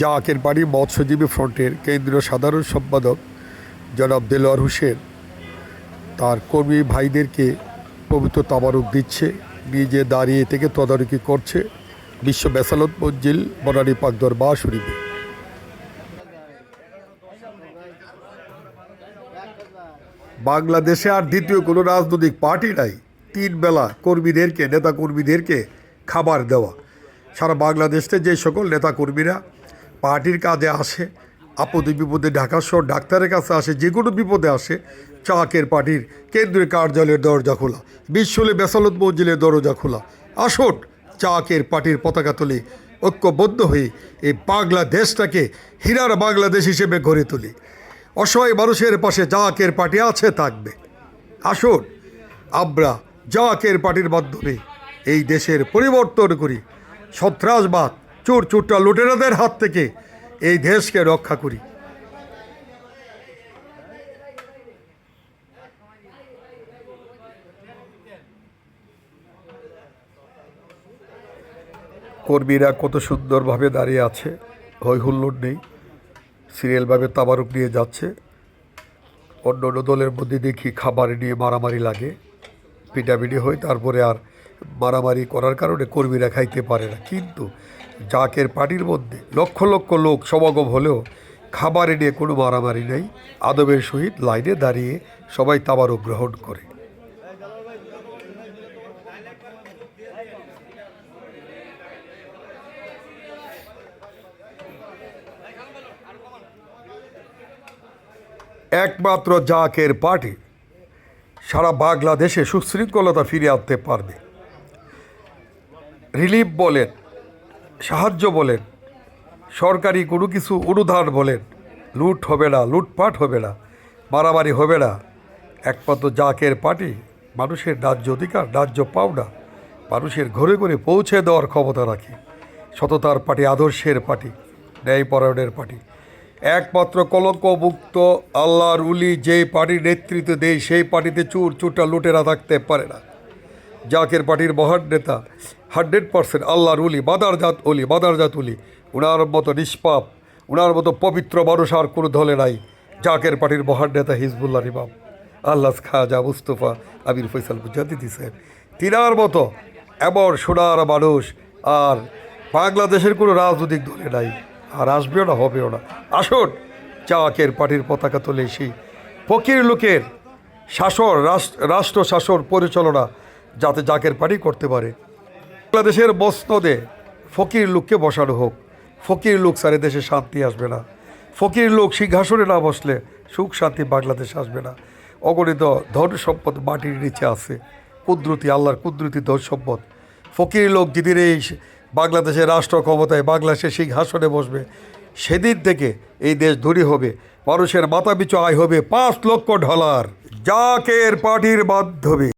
জাকের বাড়ি মৎস্যজীবী ফ্রন্টের কেন্দ্রীয় সাধারণ সম্পাদক জনাব দেলোয়ার হোসেন। তার কর্মী ভাইদেরকে পবিত্র তাবারক দিচ্ছে, নিজে দাঁড়িয়ে থেকে তদারকি করছে বিশ্ব বেসালত মঞ্জিল, বনানী পাক দরবার শরীফে বাংলাদেশে আর দ্বিতীয় কোনো রাজনৈতিক পার্টি নাই। তিন বেলা কর্মীদেরকে নেতা কর্মীদেরকে খাবার দেওয়া। সারা বাংলাদেশে যে সকল নেতা কর্মীরা পার্টির কাজে আসে, আপদে বিপদে ঢাকা শহর ডাক্তারের কাছে আসে, যে কোনো বিপদে আসে, চাকের পার্টির কেন্দ্রীয় কার্যালয়ের দরজা খোলা, বিশ্বলে বেসালত মঞ্জিলের দরজা খোলা। আসুন, চাকের পার্টির পতাকা তুলে ঐক্যবদ্ধ হয়ে এই বাংলাদেশটাকে হীরার বাংলাদেশ হিসেবে গড়ে তুলি। অসহায় মানুষের পাশে জাকের পার্টি আছে, থাকবে। আসুন, আমরা জাকের পার্টির মাধ্যমে এই দেশের পরিবর্তন করি। সন্ত্রাসবাদ চোর চোরটা লুটেরাদের হাত থেকে এই দেশকে রক্ষা করি। কর্মীরা কত সুন্দরভাবে দাঁড়িয়ে আছে হই হুল্লোড় নেই। সিরিয়ালভাবে তাবারুক নিয়ে যাচ্ছে। অন্য অন্য দলের মধ্যে দেখি খাবার নিয়ে মারামারি লাগে। পিটাপিটি হয়, তারপরে আর মারামারি করার কারণে কর্মীরা খাইতে পারে না। কিন্তু জাকের পার্টির মধ্যে লক্ষ লক্ষ লোক সমাগম হলেও খাবারে নিয়ে কোনো মারামারি নেই। আদবের সহিত লাইনে দাঁড়িয়ে সবাই তাবারও গ্রহণ করে। একমাত্র জাকের পার্টি সারা বাংলাদেশে সুশৃঙ্খলতা ফিরে আনতে পারবে। রিলিফ বলেন সাহায্য বলেন। সরকারি কোনো কিছু অনুদান বলেন। লুট হবে না, লুটপাট হবে না, মারামারি হবে না। একমাত্র জাকের পার্টি, মানুষের ন্যায্য অধিকার, ন্যায্য পাওনা, মানুষের ঘরে ঘরে পৌঁছে দেওয়ার ক্ষমতা রাখে। সততার পার্টি, আদর্শের পার্টি, ন্যায়পরায়ণের পার্টি। একমাত্র কলঙ্ক মুক্ত আল্লাহর উলি যেই পার্টির নেতৃত্ব দেয়, সেই পার্টিতে চুর চুরটা লুটেরা থাকতে পারে না। জাকের পার্টির মহান নেতা, হান্ড্রেড পার্সেন্ট আল্লাহর উলি বাদারজাত উলি বাদারজাত উলি উনার মতো নিষ্পাপ, উনার মতো পবিত্র মানুষ আর কোনো দলে নাই। জাকের পার্টির মহান নেতা হিজবুল্লাহ ইমাম। আল্লাহ খাজা মুস্তফা আমির ফৈসাল মুজাদ্দিদি সাহেব তিনার মতো এমন সোনার মানুষ আর বাংলাদেশের কোনো রাজনৈতিক দলে নাই। আর আসবেও না, হবেও না। আসুন চাকের পার্টির পতাকা তুলে সেই ফকির লোকের শাসন, রাষ্ট্র রাষ্ট্র শাসন পরিচালনা যাতে জাকের পার্টি করতে পারে। বাংলাদেশের মসনদে ফকির লোককে বসানো হোক। ফকির লোক সারে দেশে শান্তি আসবে না। ফকির লোক সিংহাসনে না বসলে সুখ শান্তি বাংলাদেশ আসবে না। অগণিত ধন সম্পদ মাটির নিচে আছে। কুদরতি, আল্লাহর কুদরতি ধন সম্পদ। ফকির লোক যেদিন এই বাংলাদেশের রাষ্ট্র ক্ষমতায় বাংলাদেশের সিংহাসনে বসবে, সেদিন থেকে এই দেশ ধনী হবে। মানুষের মাথা পিছু আয় হবে পাঁচ লক্ষ ডলার। জাকের পার্টির মাধ্যমে।